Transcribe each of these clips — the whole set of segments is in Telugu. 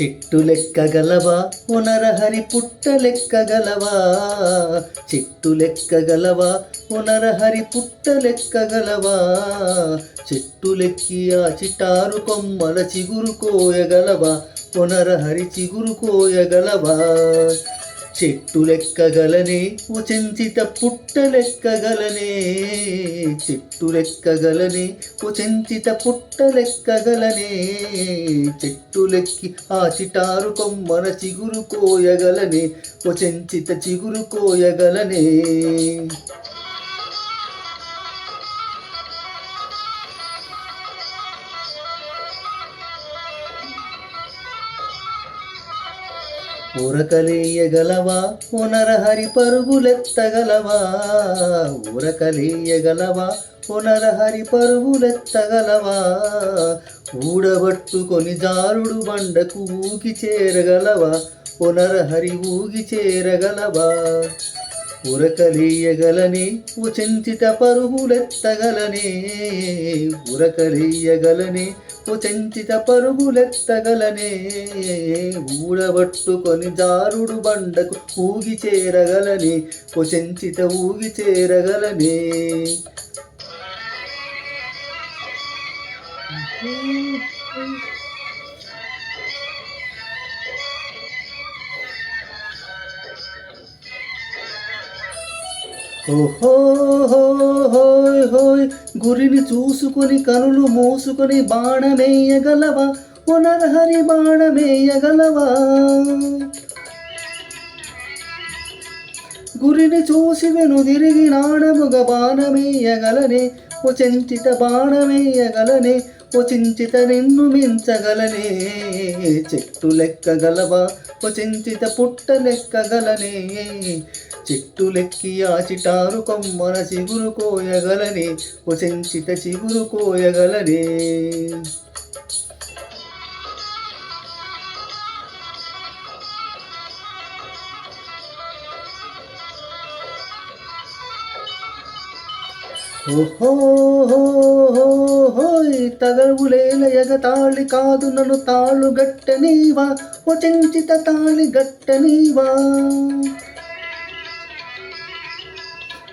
చెట్టు లెక్కగలవా పునరహరి పుట్ట లెక్కగలవా చెట్టు లెక్కగలవా పునరహరి పుట్ట లెక్కగలవా చెట్టు లెక్కి ఆ చిటారు కొమ్మల చిగురు కోయగలవా? పునరహరి చిగురు కోయగలవా? చెట్టు లెక్కగలనే ఓ చెంచిత పుట్ట లెక్కగలనే చెట్టు లెక్కగలనే ఓ పుట్ట లెక్కగలనే చెట్టు లెక్కి ఆ చిటారు కొమ్మన చిగురు కోయగలనే ఓ చిగురు కోయగలనే. ఉరకలేయగలవా పునరహరి పరుగులెత్తగలవా ఉరకలేయగలవా పునరహరి పరుగులెత్తగలవా ఊడబట్టుకొని జారుడు బండకు ఊగి చేరగలవా? పునరహరి ఊగి చేరగలవా? ఉరకలేయగలనే ఉచంచిత పరుగులెత్తగలనే ఉరకలేయగలనే చెంచిత పరుగులెత్తగలనే. ఊడబట్టుకొని జారుడు బండకు ఊగి చేరగలనే. ఉచంచిత ఊగి చేరగలనే. ఓహో హోయ్ హోయ్. గురిని చూసుకొని కనులు మూసుకొని బాణమేయగలవా? పునర్హరి బాణమేయగలవా? గురిని చూసి వెను తిరిగి నాణముగ బాణమేయగలనే ఓ చెంచిత బాణమేయగలనే ఓ చించిత నిన్ను మించగలనే. చెట్టు లెక్కగలవా? ఓ చించిత పుట్ట లెక్కగలనే చిట్టు లెక్కి ఆ చిటారు కొమ్మన చిగురు కోయగలనే? ఓ చిగురు కోయగలనే? ఓహో. తగవులేలయగ తాళి కాదు నన్ను తాళు గట్టనీవా. ఓ చెంచిత తాళి గట్టనీవా.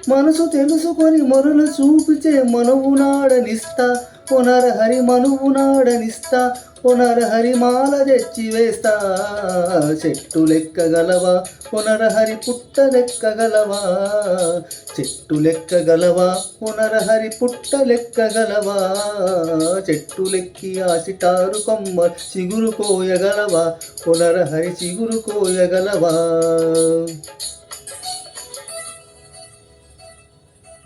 మనసు తెలుసుకొని మొరలు చూపిచే మనువు నాడనిస్తా. పునరహరి మనువు నాడనిస్తా పునరహరి మాల తెచ్చి వేస్తా. చెట్టు లెక్కగలవా పునరహరి పుట్ట లెక్కగలవా చెట్టు లెక్కగలవా పునరహరి పుట్ట లెక్కగలవా చెట్టు లెక్కి ఆ చిటారు కొమ్మ చిగురు కోయగలవా పునరహరి చిగురు కోయగలవా